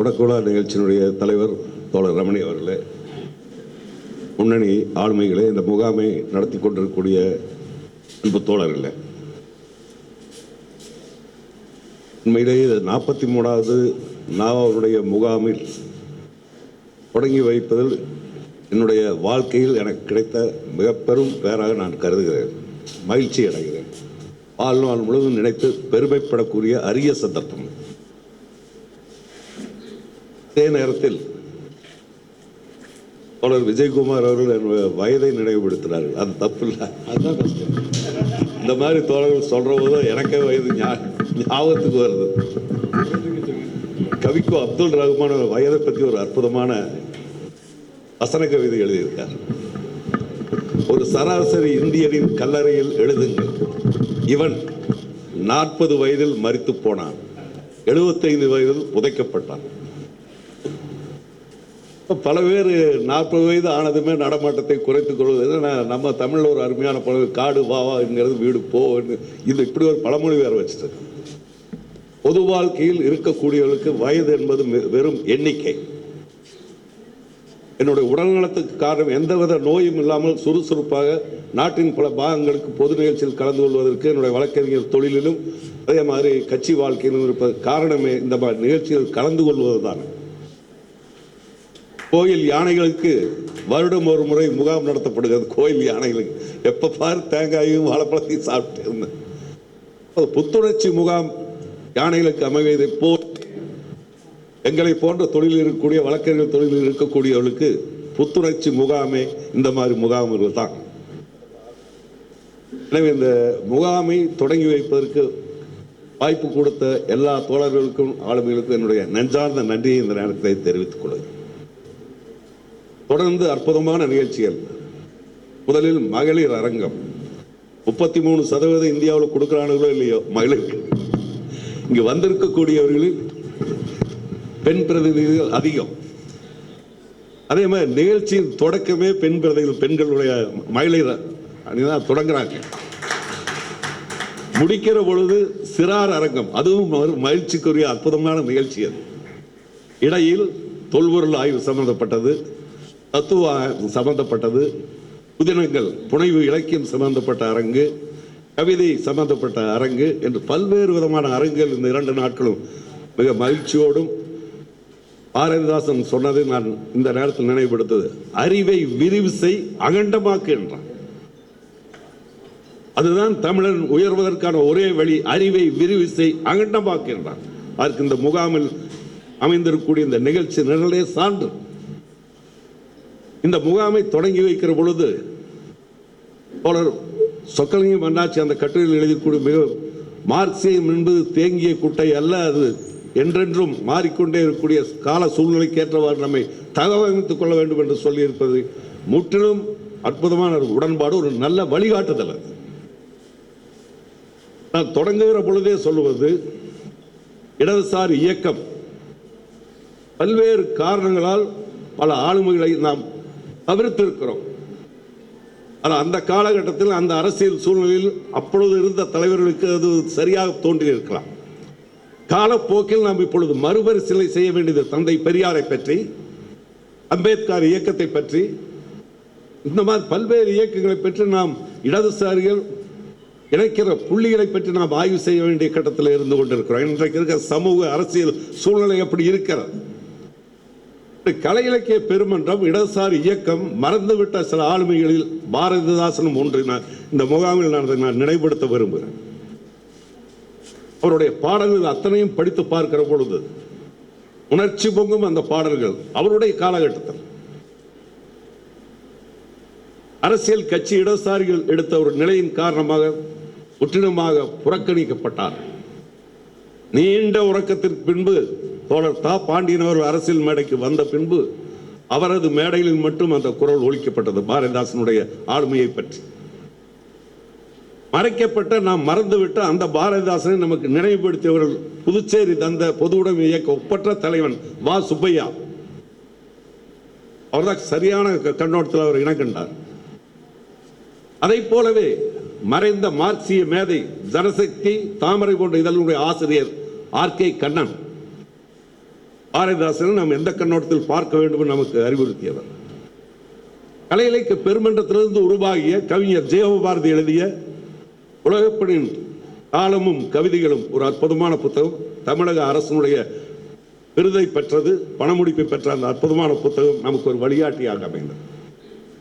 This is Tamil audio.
உடக்குழா நிகழ்ச்சியினுடைய தலைவர் தோழர் ரமணி அவர்களே முன்னணி ஆளுமைகளே இந்த முகாமை நடத்தி கொண்டிருக்கக்கூடிய அன்பு தோழர்களே. உண்மையிலேயே இது நாற்பத்தி மூணாவது நாவருடைய முகாமில் தொடங்கி வைப்பதில் என்னுடைய வாழ்க்கையில் எனக்கு கிடைத்த மிக பெரும் பேராக நான் கருதுகிறேன். மகிழ்ச்சி அடைகிறேன். வாழ்நாள் முழுவதும் நினைத்து பெருமைப்படக்கூடிய அரிய சந்தர்ப்பம். அதே நேரத்தில் தோழர் விஜயகுமார் அவர்கள் என்னுடைய வயதை நினைவுபடுத்தினார்கள். அது தப்பு இல்லை அதுதான் கஷ்டம் இந்த மாதிரி தோழர்கள் சொல்ற போது எனக்கே வயது ஞாபகத்துக்கு வருது. கவிக்கோ அப்துல் ரஹ்மான் வயதை பற்றி ஒரு அற்புதமான வசன கவிதை எழுதியிருக்கார். ஒரு சராசரி இந்தியனின் கல்லறையில் எழுதுங்கள். இவன் நாற்பது வயதில் மரித்து போனான். எழுபத்தைந்து வயதில் புதைக்கப்பட்டான். பல பேர் நாற்பது வயது ஆனதுமே நடமாட்டத்தை குறைத்துக் கொள்வது நம்ம தமிழில் ஒரு அருமையான பழகு காடு வாவாங்கிறது வீடு போ இது இப்படி ஒரு பழமொழி வேற வச்சுட்டு பொது வாழ்க்கையில் இருக்கக்கூடியவர்களுக்கு வயது என்பது வெ- வெறும் எண்ணிக்கை. என்னுடைய உடல்நலத்துக்கு காரணம் எந்தவித நோயும் இல்லாமல் சுறுசுறுப்பாக நாட்டின் பல பாகங்களுக்கு பொது நிகழ்ச்சியில் கலந்து கொள்வதற்கு என்னுடைய வழக்கறிஞர் தொழிலிலும் அதே மாதிரி கட்சி வாழ்க்கையிலும் இருப்பது காரணமே இந்த மாதிரி நிகழ்ச்சிகள் கலந்து கொள்வது தான் கோயில் யானைகளுக்கு வருடம் ஒரு முறை முகாம் நடத்தப்படுகிறது. கோயில் யானைகளுக்கு. எப்போ பார் தேங்காயும் வாழைப்பழத்தையும் சாப்பிட்டு இருந்தேன் அது புத்துணர்ச்சி முகாம் யானைகளுக்கு அமைவதை போல் எங்களை போன்ற தொழில் இருக்கக்கூடிய வழக்கறிஞர் தொழிலில் இருக்கக்கூடியவர்களுக்கு புத்துணர்ச்சி முகாமே இந்த மாதிரி முகாம்கள் தான். எனவே இந்த முகாமை தொடங்கி வைப்பதற்கு வாய்ப்பு கொடுத்த எல்லா தோழர்களுக்கும் ஆளுமைகளுக்கும் என்னுடைய நெஞ்சார்ந்த நன்றியை இந்த நேரத்தை தெரிவித்துக் கொள்கிறேன். தொடர்ந்து அற்புதமான நிகழ்ச்சிகள். முதலில் மகளிர் அரங்கம். முப்பத்தி மூணு சதவீதம் இந்தியாவில் கொடுக்குறானுங்களோ இல்லையோ மகளிர். இங்கு வந்திருக்கக்கூடியவர்களில் பெண் பிரதிநிதிகள் அதிகம். அதே மாதிரி நிகழ்ச்சியின் தொடக்கமே பெண் பிரதிகள் பெண்களுடைய மகளிர் அணிதான் தொடங்குறாங்க. முடிக்கிற பொழுது சிறார் அரங்கம். அதுவும் மகிழ்ச்சிக்குரிய அற்புதமான நிகழ்ச்சி அது. இடையில் தொல்பொருள் ஆய்வு சம்பந்தப்பட்டது. தத்துவ சம்பந்தப்பட்டது புதினங்கள் புனைவு இலக்கியம் சம்பந்தப்பட்ட அரங்கு கவிதை சம்பந்தப்பட்ட அரங்கு என்று பல்வேறு விதமான அரங்குகள் இந்த இரண்டு நாட்களும் மிக மகிழ்ச்சியோடும் பாரதிதாசன் சொன்னதை நான் இந்த நேரத்தில் நினைவுபடுத்தது அறிவை விரிவு செய் அகண்டமாக்கு என்றான். அதுதான் தமிழன் உயர்வதற்கான ஒரே வழி அறிவை விரிவு செய் அகண்டமாக்கு என்றான். அதற்கு இந்த முகாமில் அமைந்திருக்கக்கூடிய இந்த நிகழ்ச்சி நிரலே சான்று. இந்த முகாமை தொடங்கி வைக்கிற பொழுது தோழர் சொக்கலிங்கம் அண்ணாச்சி அந்த கட்டுரையில் எழுதிக்கூடிய மிக மார்க்சியம் என்பது தேங்கிய குட்டை அல்ல அது என்றென்றும் மாறிக்கொண்டே இருக்கக்கூடிய கால சூழ்நிலைக்கு ஏற்றவாறு நம்மை தகவமைத்துக் கொள்ள வேண்டும் என்று சொல்லியிருப்பது முற்றிலும் அற்புதமான ஒரு உடன்பாடு ஒரு நல்ல வழிகாட்டுதல் அது. நான் தொடங்குகிற பொழுதே சொல்லுவது இடதுசாரி இயக்கம் பல்வேறு காரணங்களால் பல ஆளுமைகளை நாம் தவிர்த்திருக்கிறோம். ஆனால் அந்த காலகட்டத்தில் அந்த அரசியல் சூழ்நிலையில் அப்பொழுது இருந்த தலைவர்களுக்கு அது சரியாக தோன்றியிருக்கலாம் காலப்போக்கில் நாம் இப்பொழுது மறுபரிசீலனை செய்ய வேண்டியது தந்தை பெரியாரை பற்றி அம்பேத்கர் இயக்கத்தை பற்றி இந்த மாதிரி பல்வேறு இயக்கங்களை பற்றி நாம் இடதுசாரிகள் இணைக்கிற புள்ளிகளை பற்றி நாம் ஆய்வு செய்ய வேண்டிய கட்டத்தில் இருந்து கொண்டிருக்கிறோம். இன்றைக்கு இருக்கிற சமூக அரசியல் சூழ்நிலை அப்படி இருக்கிறது? கலை இலக்கிய பெருமன்றம் இடதுசாரி இயக்கம் மறந்துவிட்ட சில ஆளுமைகளில் பாரதிதாசனும் ஒன்று நான் இந்த முகாமில் நான் நான் நினைவுபடுத்த விரும்புகிறேன். அவருடைய பாடல்கள் அத்தனையும் படித்து பார்க்கிற பொழுது உணர்ச்சி பொங்கும் அந்த பாடல்கள் அவருடைய காலகட்டத்தில். அரசியல் கட்சி இடதுசாரிகள் எடுத்த ஒரு நிலையின் காரணமாக முற்றிலுமாக புறக்கணிக்கப்பட்டார். நீண்ட உறக்கத்திற்கு பின்பு தோழர் தா. பாண்டியன் அவர் அரசியல் மேடைக்கு வந்த பின்பு அவரது மேடையில் மட்டும் அந்த குரல் ஒழிக்கப்பட்டது பாரதிதாசனுடைய ஆளுமையை பற்றி. மறைக்கப்பட்ட நாம் மறந்துவிட்ட அந்த பாரதிதாசனை நமக்கு நினைவுபடுத்தியவர்கள் புதுச்சேரி தந்த பொது உடைமை இயக்க ஒப்பற்ற தலைவன் வா. சுப்பையா. அவர்தான் சரியான க- கண்ணோட்டத்தில் அவர் இனம் அதை அதைப் போலவே மறைந்த மார்க்சிய மேதை ஜனசக்தி தாமரை போன்ற இதழுடைய ஆசிரியர் ஆர். கே. கண்ணன். பாரதிதாசனை நாம் எந்த கண்ணோட்டத்தில் பார்க்க வேண்டும் என்று நமக்கு அறிவுறுத்தியவர். கலை இலக்கிய பெருமன்றத்திலிருந்து உருவாகிய கவிஞர் ஜெயபாரதி எழுதிய உலகப்பணியின் காலமும் கவிதைகளும் ஒரு அற்புதமான புத்தகம். தமிழக அரசினுடைய விருதை பெற்றது பணமுடிப்பை பெற்ற அந்த அற்புதமான புத்தகம் நமக்கு ஒரு வழிகாட்டியாக அமைந்தது.